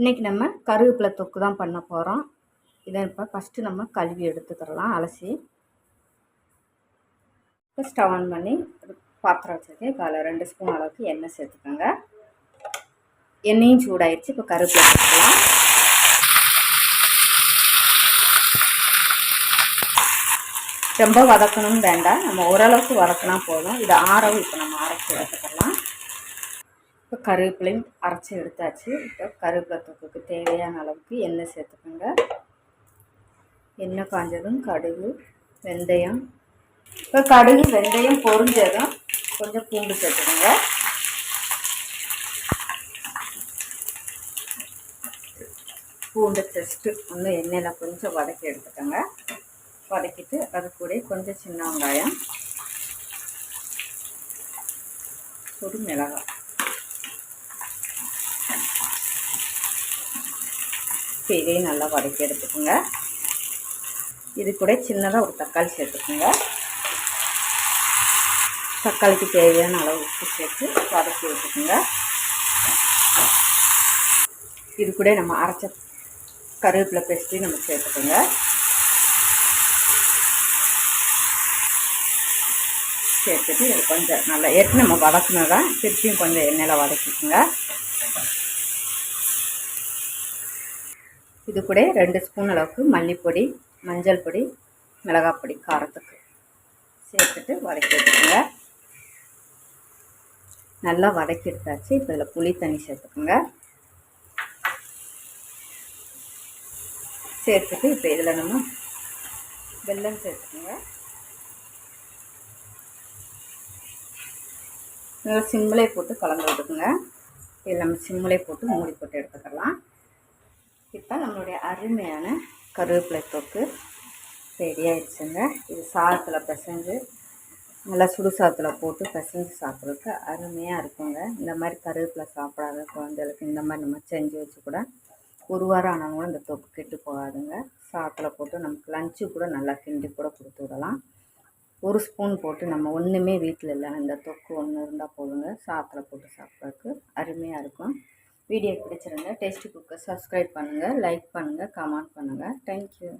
இன்றைக்கி நம்ம கருவேப்பிலை தொக்கு தான் பண்ண போகிறோம் இதை இப்போ ஃபஸ்ட்டு நம்ம கழுவி எடுத்துக்கிறலாம் அலசி. இப்போ ஸ்டவ் ஆன் பண்ணி பாத்திரம் வச்சுருக்கேன். இப்போ அதில் ரெண்டு ஸ்பூன் அளவுக்கு எண்ணெய் சேர்த்துக்கோங்க. எண்ணெயும் சூடாயிடுச்சு இப்போ கருவேப்பிலை சேர்த்துக்கலாம். ரொம்ப வதக்கணும்னு வேண்டாம். நம்ம ஓரளவுக்கு வதக்கினா போதும். இதை ஆறவும் இப்போ நம்ம அரைச்சி எடுத்துக்கலாம். இப்போ கருவேப்பிலையும் அரைச்சி எடுத்தாச்சு. இப்போ கருவேப்பிலை தொக்குக்கு தேவையான அளவுக்கு எண்ணெய் சேர்த்துக்கோங்க. எண்ணெய் காஞ்சதும் கடுகு வெந்தயம். இப்போ கடுகு வெந்தயம் பொறிஞ்சதும் கொஞ்சம் பூண்டு சேர்த்துக்கோங்க. பூண்டு டெஸ்ட்டு வந்து எண்ணெயில் கொஞ்சம் வதக்கி எடுத்துக்கோங்க. வதக்கிட்டு அது கூட கொஞ்சம் சின்ன வெங்காயம் ஒரு மிளகாய். இதையும் நல்லா வதக்கி எடுத்துக்கோங்க. இது கூட சின்னதாக ஒரு தக்காளி சேர்த்துக்கோங்க. தக்காளிக்கு தேவையான அளவு உப்பு சேர்த்து வதக்கி வச்சுக்கோங்க இது கூட நம்ம அரைச்ச கருவேப்பிலை பேஸ்ட்டையும் நம்ம சேர்த்துக்கோங்க. சேர்த்துட்டு இது கொஞ்சம் நல்லா ஏற்கனவே நம்ம வதக்குனதான் திருப்பியும் கொஞ்சம் எண்ணெயில் வதக்கிக்கோங்க. இது கூட ரெண்டு ஸ்பூன் அளவுக்கு மல்லிப்பொடி மஞ்சள் பொடி மிளகாய் பொடி காரத்துக்கு சேர்த்துட்டு வதக்கி எடுத்துக்கோங்க. நல்லா வதக்கி எடுத்தாச்சு. இப்போ இதில் புளி தண்ணி சேர்த்துக்கோங்க. சேர்த்துட்டு இப்போ இதில் நம்ம வெல்லம் சேர்த்துக்கோங்க. நல்லா சிம்மிலே போட்டு கலந்து விட்டுக்குங்க. இதில் நம்ம சிம்மிலே போட்டு மூடி போட்டு எடுத்துக்கலாம். நம்மளுடைய அருமையான கருவேப்பிலை தொக்கு ரெடி ஆயிடுச்சுங்க. இது சாதத்தில் பிசைஞ்சு நல்லா சுடு சாதத்தில் போட்டு பிசைஞ்சு சாப்பிட்றதுக்கு அருமையாக இருக்குங்க. இந்த மாதிரி கருவேப்பிலை சாப்பிடாத குழந்தைகளுக்கு இந்த மாதிரி நம்ம செஞ்சு வச்சு கூட ஒரு வாரம் ஆனாலும் கூட இந்த தொக்கு கெட்டு போகாதுங்க. சாதத்தில் போட்டு நமக்கு லஞ்சு கூட நல்லா கிண்டி கூட கொடுத்து விடலாம். ஒரு ஸ்பூன் போட்டு நம்ம ஒன்றுமே வீட்டில் இல்லை இந்த தொக்கு ஒன்று இருந்தால் போதுங்க. சாதத்தில் போட்டு சாப்பிட்றதுக்கு அருமையாக இருக்கும். வீடியோ பிடிச்சிருந்தா டேஸ்டி குக்கை சப்ஸ்கிரைப் பண்ணுங்கள் லைக் பண்ணுங்கள் கமெண்ட் பண்ணுங்கள் தேங்க்யூ